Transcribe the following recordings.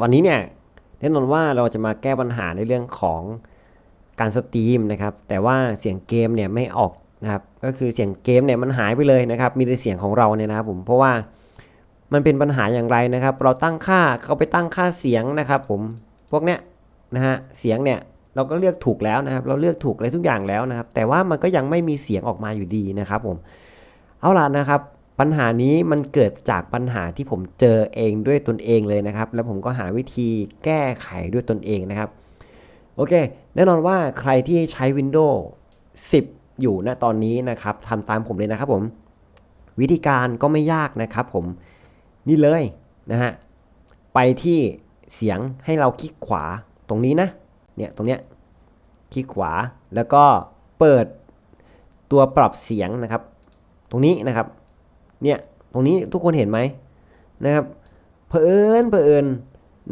วันนี้เนี่ยแน่นอนว่าเราจะมาแก้ปัญหาในเรื่องของการสตรีมนะครับ แต่ว่าเสียงเกมเนี่ยไม่ออกนะครับ ก็คือเสียงเกมเนี่ยมันหายไปเลยนะครับ มีแต่เสียงของเราเนี่ยนะครับผมเพราะว่ามันเป็นปัญหาอย่างไรนะครับ เราตั้งค่าเขาไปตั้งค่าเสียงนะครับ ผมพวกเนี้ยนะฮะเสียงเนี่ยเราก็เลือกถูกแล้วนะครับ เราเลือกถูกอะไรทุกอย่างแล้วนะครับ แต่ว่ามันก็ยังไม่มีเสียงออกมาอยู่ดีนะครับ ผม เอาล่ะนะครับ ปัญหานี้มันเกิดจากปัญหาที่ผมเจอเองด้วยตนเองเลยนะครับ แล้วผมก็หาวิธีแก้ไขด้วยตนเองนะครับ โอเค แน่นอนว่าใครที่ใช้ Windows 10 อยู่ณตอนนี้นะครับทำตามผมเลยนะครับผม วิธีการก็ไม่ยากนะครับผม นี่เลยนะฮะ ไปที่เสียงให้เราคลิกขวาตรงนี้นะ เนี่ยตรงเนี้ย คลิกขวา แล้วก็เปิดตัวปรับเสียงนะครับ ตรงนี้นะครับ เนี่ยตรงนี้ทุกคนเห็นไหมนะครับเผอิญเผอิญ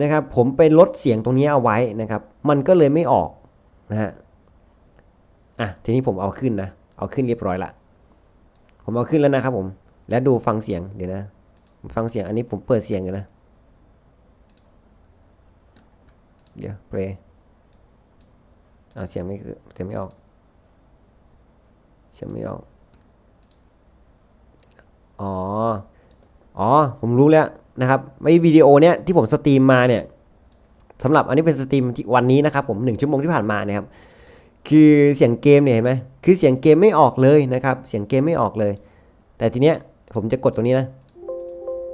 นะครับ ผมไปลดเสียงตรงนี้เอาไว้นะครับ มันก็เลยไม่ออกนะฮะอะทีนี้ผมเอาขึ้นนะเอาขึ้นเรียบร้อยละผมเอาขึ้นแล้วนะครับผมแล้วดูฟังเสียงเดี๋ยวนะ ฟังเสียงอันนี้ผมเปิดเสียงอยู่นะเดี๋ยวเพลย์อ่าเสียงไม่เสียงไม่ออกเสียงไม่ออก อ๋อ อ๋อ ผมรู้แล้วนะครับไอวิดีโอเนี้ยที่ผมสตรีมมาเนี่ยสำหรับอันนี้เป็นสตรีมที่วันนี้นะครับผมหนึ่งชั่วโมงที่ผ่านมานะครับ คือเสียงเกมเนี่ยเห็นไหมคือเสียงเกมไม่ออกเลยนะครับ เสียงเกมไม่ออกเลย แต่ทีเนี้ยผมจะกดตรงนี้นะ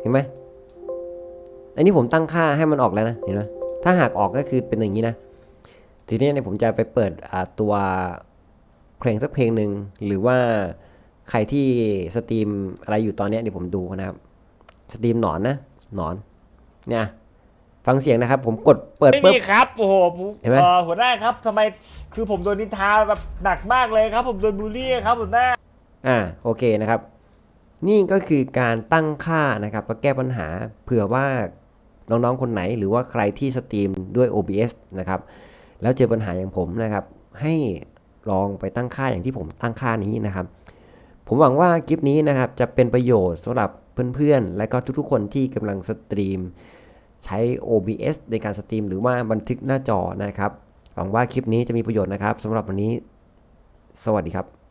เห็นไหมอันนี้ผมตั้งค่าให้มันออกแล้วนะ เห็นไหมถ้าหากออกก็คือเป็นอย่างนี้นะ ทีนี้เนี่ยผมจะไปเปิดตัวเพลงสักเพลงหนึ่งหรือว่าใครที่สตรีมอะไรอยู่ตอนนี้เดี๋ยวผมดูนะครับ สตรีมหนอนนะหนอน เนี่ยฟังเสียงนะครับ ผมกดเปิดไม่ปุ๊บ มีครับ โอ้โหผมเห็นไหม เอ่อหัวหน้าครับทำไมคือผมโดนนินทาแบบหนักมากเลยครับ ผมโดนบูลลี่ครับหัวหน้า อ่าโอเคนะครับ นี่ก็คือการตั้งค่านะครับแล้วแก้ปัญหาเผื่อว่าน้องๆคนไหนหรือว่าใครที่สตรีมด้วย OBS นะครับ แล้วเจอปัญหาอย่างผมนะครับ ให้ลองไปตั้งค่าอย่างที่ผมตั้งค่านี้นะครับ ผมหวังว่าคลิปนี้นะครับจะเป็นประโยชน์สำหรับ เพื่อนๆ และก็ทุกๆ คนที่กำลังสตรีม ใช้ OBS ในการสตรีม หรือว่าบันทึกหน้าจอนะครับ หวังว่าคลิปนี้จะมีประโยชน์นะครับสำหรับวันนี้ สวัสดีครับ